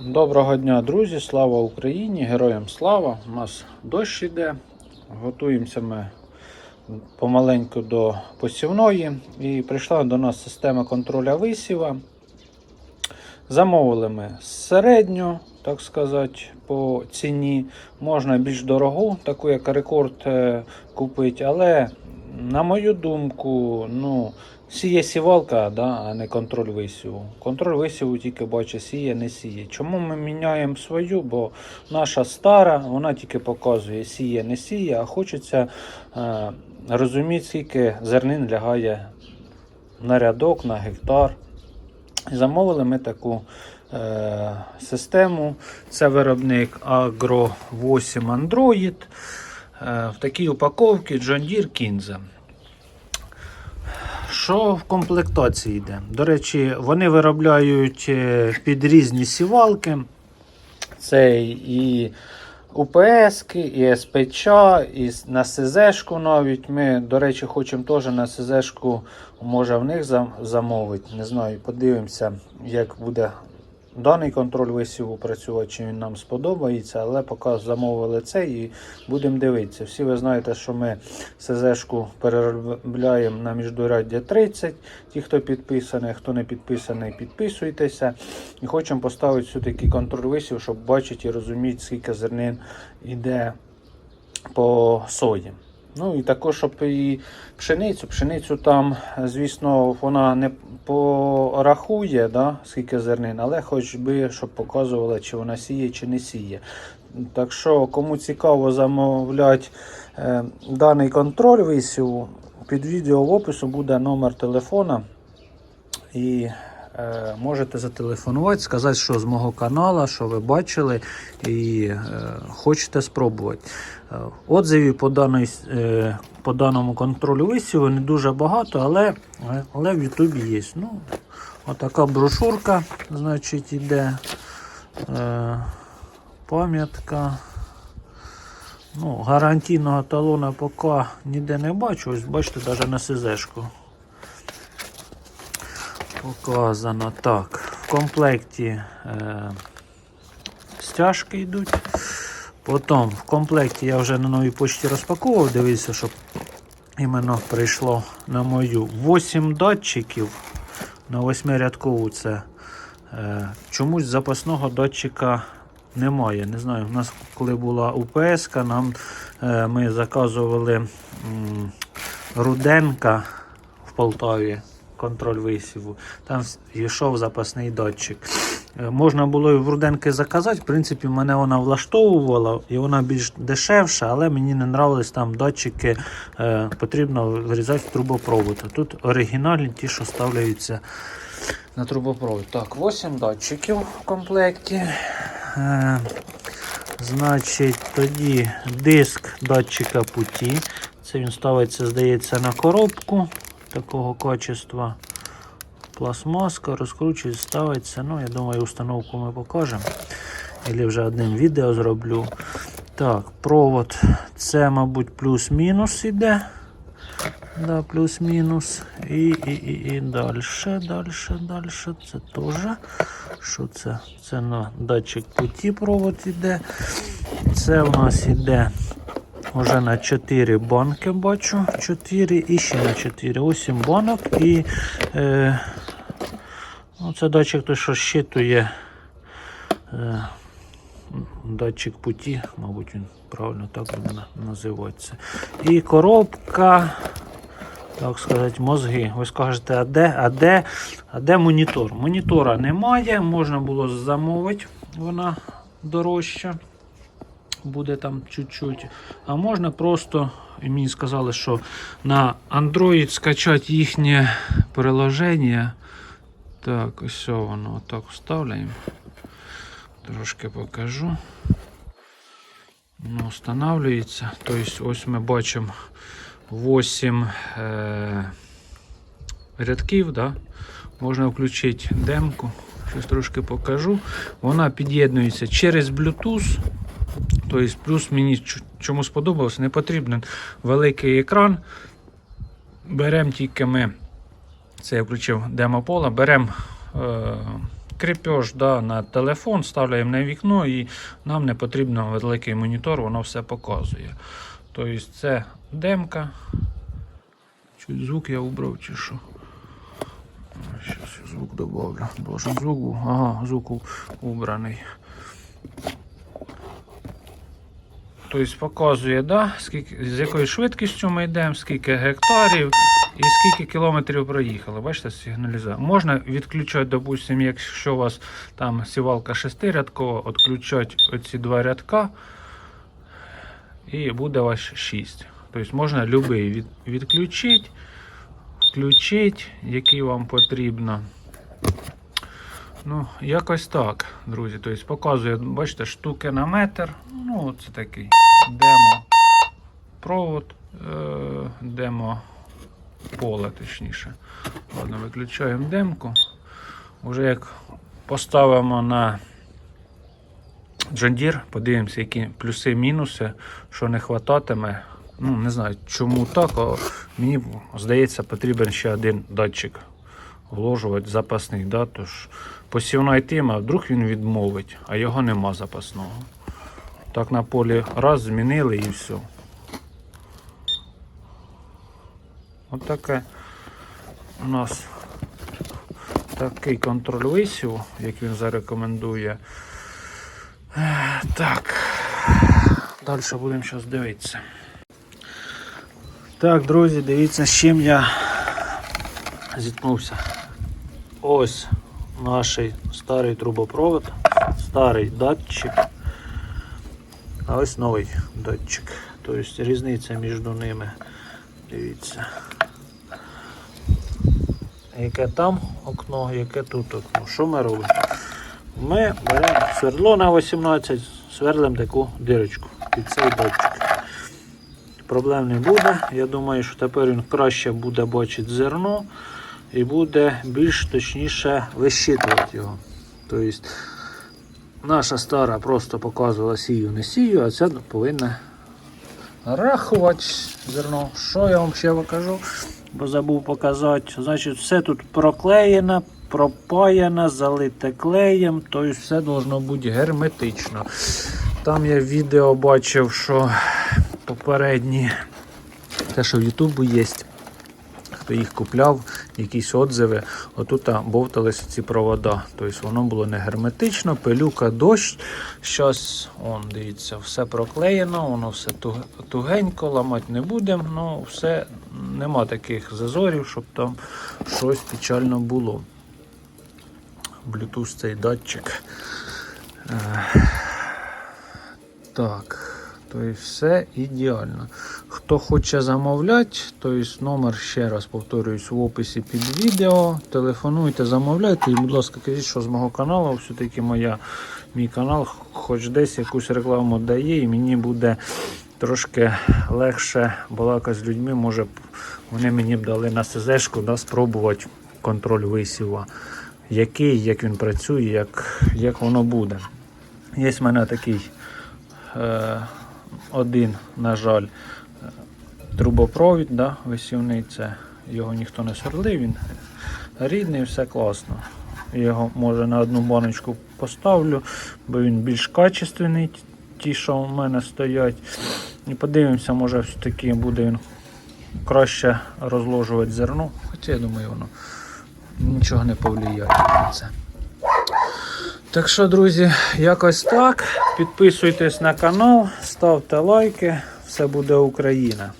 Доброго дня, друзі! Слава Україні! Героям слава! У нас дощ іде. Готуємося ми помаленьку до посівної. І прийшла до нас система контроля висіва. Замовили ми середню, так сказати, по ціні. Можна більш дорогу, таку як рекорд е, купити, але на мою думку, ну, сіє сівалка, да, а не контроль висіву. Контроль висіву тільки бачить, сіє, не сіє. Чому ми міняємо свою? Бо наша стара, вона тільки показує, сіє, не сіє, а хочеться е, розуміти, скільки зернин лягає на рядок, на гектар. Замовили ми таку е, систему. Це виробник Agro 8 Android. Е, в такій упаковці John Deere Kinza. Що в комплектації йде? До речі, вони виробляють е, під різні сівалки. Це і УПС, і СПЧ, і на СЗшку навіть. Ми, до речі, хочемо теж на СЗшку, може в них замовити. Не знаю, подивимося, як буде даний контроль висіву працювати, чи він нам сподобається, але поки замовили це і будемо дивитися. Всі ви знаєте, що ми СЗшку переробляємо на міждуряддя 30. Ті, хто підписаний, хто не підписаний, підписуйтеся. І хочемо поставити все-таки контроль висів, щоб бачити і розуміти, скільки зернин йде по сої. Ну і також, щоб і пшеницю. Пшеницю там, звісно, вона не порахує, да, скільки зернин, але хоч би, щоб показувала, чи вона сіє, чи не сіє. Так що, кому цікаво замовляти е, даний контроль висіву, під відео в опису буде номер телефона. І можете зателефонувати, сказати, що з мого каналу, що ви бачили і е, хочете спробувати. Е, Отзивів по, даній, е, по даному контролю висіву не дуже багато, але, але в Ютубі є. Ну, отака брошурка, значить, іде е, пам'ятка. Ну, гарантійного талона поки ніде не бачу. Ось бачите, навіть на СЗшку. Показано так. В комплекті е, стяжки йдуть. Потім в комплекті я вже на новій почті розпаковував, дивився, щоб іменно прийшло на мою 8 датчиків на 8-рядкову це. Е, чомусь запасного датчика немає. Не знаю, у нас коли була УПС, нам е, ми заказували м, Руденка в Полтаві контроль висіву. Там йшов запасний датчик. Е, Можна було і в Руденки заказати. В принципі, мене вона влаштовувала і вона більш дешевша, але мені не нравились там датчики. Е, потрібно вирізати трубопровод. Тут оригінальні ті, що ставляються на трубопровод. Так, 8 датчиків в комплекті. Е, значить, тоді диск датчика путі. Це він ставиться, здається, на коробку такого качества. Пластмаска, розкручується, ставиться. Ну, я думаю, установку ми покажемо. Або вже одним відео зроблю. Так, провод. Це, мабуть, плюс-мінус іде. Да, плюс-мінус. І, і, і, і далі, далі, далі. Це теж. Що це? Це на датчик путі провод іде. Це у нас іде вже на 4 банки, бачу. 4 і ще на 4. 8 банок. І е, ну, це датчик той, що щитує е, датчик путі, мабуть, він правильно так буде на- І коробка. Так сказати, мозги. Ви скажете, а де, а де, а де монітор? Монітора немає, можна було замовити, вона дорожча. Буде там чуть-чуть. А можна просто, і мені сказали, що на Android скачати їхнє приложення. Так, ось воно так вставляємо. Трошки покажу. Ну, встановлюється. Тобто, ось ми бачимо 8 е, рядків. Да? Можна включити демку. Щось трошки покажу. Вона під'єднується через Bluetooth. Тобто, плюс мені чому сподобалось, не потрібен великий екран. Беремо тільки ми, це я включив демопола, беремо е, кріпеж да, на телефон, ставляємо на вікно і нам не потрібно великий монітор, воно все показує. Тобто це демка. Чуть звук я убрав чи що. Зараз я звук добавлю. Должен звук. Ага, звук убраний. Тобто показує, да, скільки, з якою швидкістю ми йдемо, скільки гектарів і скільки кілометрів проїхали. Бачите, сигналізація. Можна відключати, допустимо, якщо у вас там сівалка шестирядкова, відключати оці два рядка і буде у вас 6. Тобто можна будь-який від, відключити, включити, який вам потрібно. Ну, якось так, друзі. Тобто показує, бачите, штуки на метр. Ну, це такий демо провод, е, демо поле, точніше. Ладно, виключаємо демку. Уже як поставимо на Deere, подивимося, які плюси, мінуси, що не хвататиме. Ну, не знаю, чому так, а мені здається, потрібен ще один датчик вложувати запасний. Да? Тож посівна йтиме, а вдруг він відмовить, а його нема запасного. Так на полі раз змінили і все. От таке у нас такий контроль висіву, як він зарекомендує. Так, далі будемо зараз дивитися. Так, друзі, дивіться, з чим я зіткнувся. Ось наш старий трубопровод, старий датчик. А ось новий датчик. Тобто різниця між ними. Дивіться. Яке там окно, яке тут окно. Що ми робимо? Ми беремо свердло на 18, сверлимо таку дирочку під цей датчик. Проблем не буде. Я думаю, що тепер він краще буде бачити зерно і буде більш точніше вищитувати його. Тобто наша стара просто показувала сію, не сію, а ця повинна рахувати зерно. Що я вам ще покажу? Бо забув показати. Значить, все тут проклеєно, пропаяно, залите клеєм, тобто все должно бути герметично. Там я відео бачив, що попередні, те, що в Ютубу є, хто їх купляв, якісь отзиви, отут бовталися ці провода. Тобто воно було не герметично, пилюка, дощ. Щас, он, дивіться, все проклеєно, воно все тугенько, ламати не будемо, ну все нема таких зазорів, щоб там щось печально було. Bluetooth цей датчик. Е, Так, то і все ідеально. Хто хоче замовляти, то є номер, ще раз повторююсь, в описі під відео. Телефонуйте, замовляйте і, будь ласка, кажіть, що з мого каналу, все-таки моя, мій канал, хоч десь якусь рекламу дає, і мені буде трошки легше балакати з людьми. Може б вони мені б дали на СЗшку да, спробувати контроль висіва. Який, як він працює, як, як воно буде. Є в мене такий е, один, на жаль, трубопровід, да, висівний. Це його ніхто не сверлив, він рідний, все класно. Його може на одну баночку поставлю, бо він більш качественний, ті, що в мене стоять. І подивимося, може все-таки буде він краще розложувати зерно. Хоча я думаю, воно нічого не повлияє на це. Так що, друзі, якось так. Підписуйтесь на канал, ставте лайки. Все буде Україна.